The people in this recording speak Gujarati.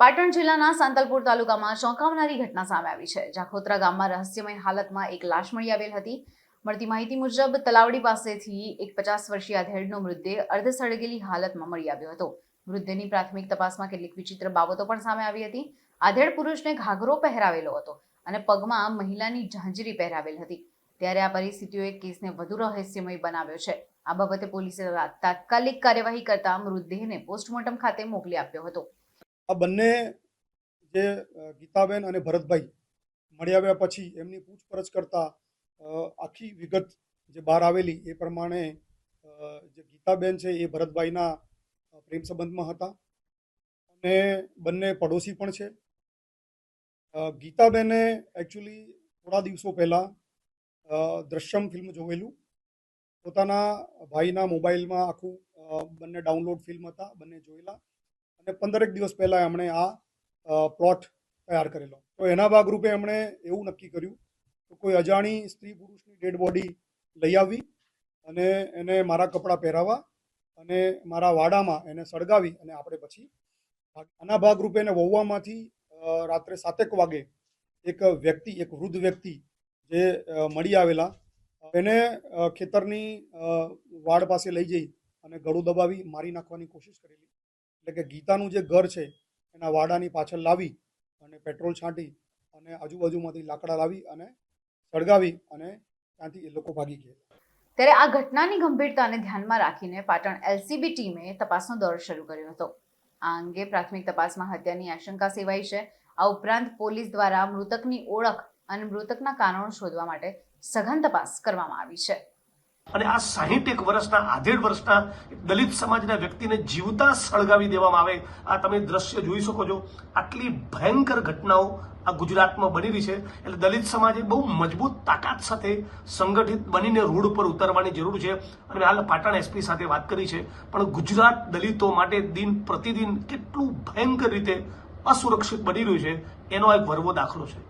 પાટણ જિલ્લાના સાંતલપુર તાલુકામાં ચોંકાવનારી ઘટના સામે આવી છે. જાખોત્રા ગામમાં રહસ્યમય હાલતમાં એક લાશ મળી આવેલ હતી. મળતી માહિતી મુજબ તલાવડી પાસેથી એક પચાસ વર્ષીય આધેડનો મૃતદેહ અર્ધ સળગેલી હાલતમાં મળી આવ્યો હતો. મૃતદેહની પ્રાથમિક તપાસમાં કેટલીક વિચિત્ર બાબતો પણ સામે આવી હતી. આધેડ પુરુષને ઘાઘરો પહેરાવેલો હતો અને પગમાં મહિલાની ઝાંઝરી પહેરાવેલ હતી. ત્યારે આ પરિસ્થિતિઓએ કેસને વધુ રહસ્યમય બનાવ્યો છે. આ બાબતે પોલીસે તાત્કાલિક કાર્યવાહી કરતા મૃતદેહને પોસ્ટમોર્ટમ ખાતે મોકલી આપ્યો હતો. આ બંને જે ગીતાબેન અને ભરતભાઈ મળી આવ્યા પછી એમની પૂછપરછ કરતા આખી વિગત જે બહાર આવેલી એ પ્રમાણે જે ગીતાબેન છે એ ભરતભાઈના પ્રેમ સંબંધમાં હતા. અને બંને પડોશી પણ છે. ગીતાબેને એકચ્યુઅલી થોડા દિવસો પહેલાં દ્રશ્યમ ફિલ્મ જોયેલું પોતાના ભાઈના મોબાઈલમાં આખું બંને ડાઉનલોડ ફિલ્મ હતા, બંને જોયેલા. અને પંદરેક દિવસ પહેલાં એમણે આ પ્લોટ તૈયાર કરેલો. તો એના ભાગરૂપે એમણે એવું નક્કી કર્યું કે કોઈ અજાણી સ્ત્રી પુરુષની ડેડ બોડી લઈ આવી અને એને મારા કપડાં પહેરાવવા અને મારા વાડામાં એને સળગાવી અને આપણે પછી આના ભાગરૂપે એને વહુવામાંથી રાત્રે સાતેક વાગે એક વ્યક્તિ, એક વૃદ્ધ વ્યક્તિ જે મળી આવેલા, એને ખેતરની વાડ પાસે લઈ જઈ અને ગળું દબાવી મારી નાખવાની કોશિશ કરેલી. એટલે કે ગીતાનું જે ઘર છે, એના વાડાની પાછળ લાવી અને પેટ્રોલ છાંટી અને આજુબાજુમાંથી લાકડા લાવી અને સળગાવી અને ત્યાંથી એ લોકો ભાગી ગયા. ત્યારે આ ઘટનાની ગંભીરતાને ધ્યાનમાં રાખીને પાટણ એલસીબી ટીમે તપાસનો દોર શરૂ કર્યો હતો. આ અંગે પ્રાથમિક તપાસમાં હત્યાની આશંકા સેવાઈ છે. આ ઉપરાંત પોલીસ દ્વારા મૃતકની ઓળખ અને મૃતકના કારણો શોધવા માટે સઘન તપાસ કરવામાં આવી છે. અને આ સાહીઠ એક વર્ષના, આધેડ વર્ષના દલિત સમાજના વ્યક્તિને જીવતા સળગાવી દેવામાં આવે. આ તમે દ્રશ્ય જોઈ શકો છો. આટલી ભયંકર ઘટનાઓ આ ગુજરાતમાં બની રહી છે. એટલે દલિત સમાજે બહુ મજબૂત તાકાત સાથે સંગઠિત બનીને રોડ ઉપર ઉતરવાની જરૂર છે. અને હાલ પાટણ એસપી સાથે વાત કરી છે. પણ ગુજરાત દલિતો માટે દિન પ્રતિદિન કેટલું ભયંકર રીતે અસુરક્ષિત બની રહ્યું છે. એનો એક વરવો દાખલો છે.